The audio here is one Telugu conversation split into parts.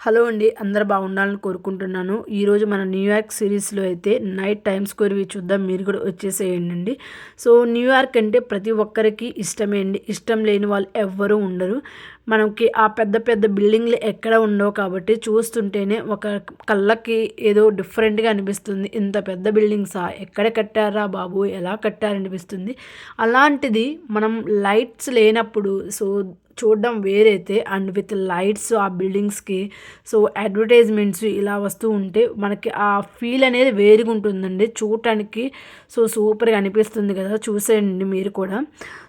హలో అండి అందరు బాగుండాలని కోరుకుంటున్నాను. ఈరోజు మన న్యూయార్క్ సిరీస్లో అయితే నైట్ టైమ్ స్క్వేర్ చూద్దాం మీరు కూడా వచ్చేసేయండి అండి. సో న్యూయార్క్ అంటే ప్రతి ఒక్కరికి ఇష్టమే అండి. ఇష్టం లేని వాళ్ళు ఎవ్వరూ ఉండరు. మనకి ఆ పెద్ద పెద్ద బిల్డింగ్లు ఎక్కడ ఉండవు కాబట్టి చూస్తుంటేనే ఒక కళ్ళకి ఏదో డిఫరెంట్గా అనిపిస్తుంది. ఇంత పెద్ద బిల్డింగ్సా? ఎక్కడ కట్టారా బాబు? ఎలా కట్టారనిపిస్తుంది? అలాంటిది మనం లైట్స్ లేనప్పుడు సో చూడడం వేరైతే అండ్ విత్ లైట్స్ ఆ బిల్డింగ్స్కి సో అడ్వర్టైజ్మెంట్స్ ఇలా వస్తూ ఉంటే మనకి ఆ ఫీల్ అనేది వేరుగా ఉంటుందండి చూడటానికి సో సూపర్గా అనిపిస్తుంది కదా. చూసేయండి మీరు కూడా.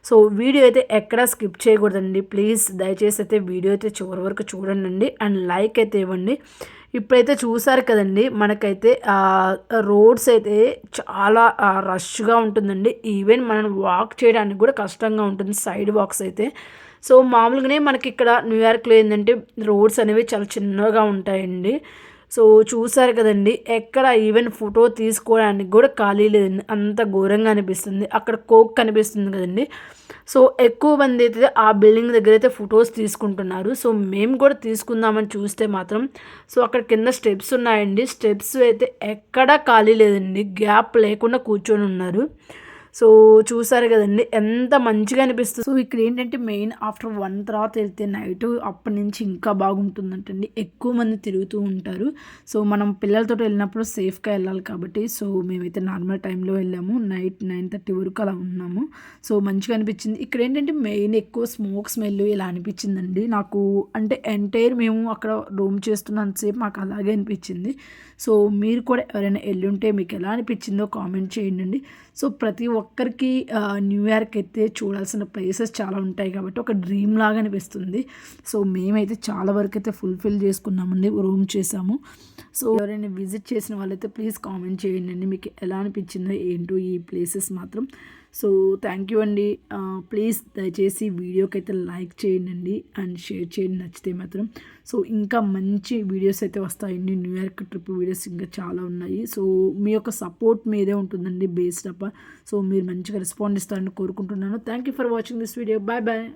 సో వీడియో అయితే ఎక్కడా స్కిప్ చేయకూడదండి. ప్లీజ్ దయచేసి అయితే వీడియో అయితే చివరి వరకు చూడండి. అండ్ లైక్ అయితే ఇవ్వండి. ఇప్పుడైతే చూసారు కదండి మనకైతే రోడ్స్ అయితే చాలా రష్గా ఉంటుందండి. ఈవెన్ మనం వాక్ చేయడానికి కూడా కష్టంగా ఉంటుంది సైడ్ వాక్స్ అయితే. సో మామూలుగానే మనకి ఇక్కడ న్యూయార్క్లో ఏంటంటే రోడ్స్ అనేవి చాలా చిన్నగా ఉంటాయండి. సో చూసారు కదండి ఎక్కడ ఈవెన్ ఫోటో తీసుకోవడానికి కూడా ఖాళీ లేదండి. అంత ఘోరంగా అనిపిస్తుంది. అక్కడ కోక్ కనిపిస్తుంది కదండి. సో ఎక్కువ మంది అయితే ఆ బిల్డింగ్ దగ్గర అయితే ఫొటోస్ తీసుకుంటున్నారు. సో మేము కూడా తీసుకుందామని చూస్తే మాత్రం సో అక్కడ కింద స్టెప్స్ ఉన్నాయండి. స్టెప్స్ అయితే ఎక్కడా ఖాళీ లేదండి. గ్యాప్ లేకుండా కూర్చొని ఉన్నారు. సో చూసారు కదండి ఎంత మంచిగా అనిపిస్తుంది. సో ఇక్కడ ఏంటంటే మెయిన్ ఆఫ్టర్ వన్ తర్వాత వెళ్తే నైట్ అప్పటి నుంచి ఇంకా బాగుంటుందంటండి. ఎక్కువ మంది తిరుగుతూ ఉంటారు. సో మనం పిల్లలతో వెళ్ళినప్పుడు సేఫ్గా వెళ్ళాలి కాబట్టి సో మేమైతే నార్మల్ టైంలో వెళ్ళాము. నైట్ నైన్ థర్టీ వరకు అలా ఉన్నాము. సో మంచిగా అనిపించింది. ఇక్కడ ఏంటంటే మెయిన్ ఎక్కువ స్మోక్ స్మెల్ ఇలా అనిపించిందండి. నాకు అంటే ఎంటైర్ మేము అక్కడ రూమ్ చేస్తున్నంతసేపు మాకు అలాగే అనిపించింది. సో మీరు కూడా ఎవరైనా వెళ్ళుంటే మీకు ఎలా అనిపించిందో కామెంట్ చేయండి. సో ప్రతి ఒక్కరికి న్యూయార్క్ అయితే చూడాల్సిన ప్లేసెస్ చాలా ఉంటాయి కాబట్టి ఒక డ్రీమ్ లాగా అనిపిస్తుంది. సో మేమైతే చాలా వరకు అయితే ఫుల్ఫిల్ చేసుకున్నామండి రూమ్ చేసాము. సో ఎవరైనా విజిట్ చేసిన వాళ్ళైతే ప్లీజ్ కామెంట్ చేయండి మీకు ఎలా అనిపించిందో ఏంటో ఈ ప్లేసెస్ మాత్రం. సో థ్యాంక్ యూ అండి. ప్లీజ్ దయచేసి వీడియోకి అయితే లైక్ చేయండి అండ్ షేర్ చేయండి నచ్చితే మాత్రం. సో ఇంకా మంచి వీడియోస్ అయితే వస్తాయండి. న్యూయార్క్ ట్రిప్ వీడియోస్ ఇంకా చాలా ఉన్నాయి. సో మీ యొక్క సపోర్ట్ మీదే ఉంటుందండి బేస్డ్ అప్. సో మీరు మంచిగా రెస్పాండ్ ఇస్తారని కోరుకుంటున్నాను. Thank you for watching this video. Bye bye.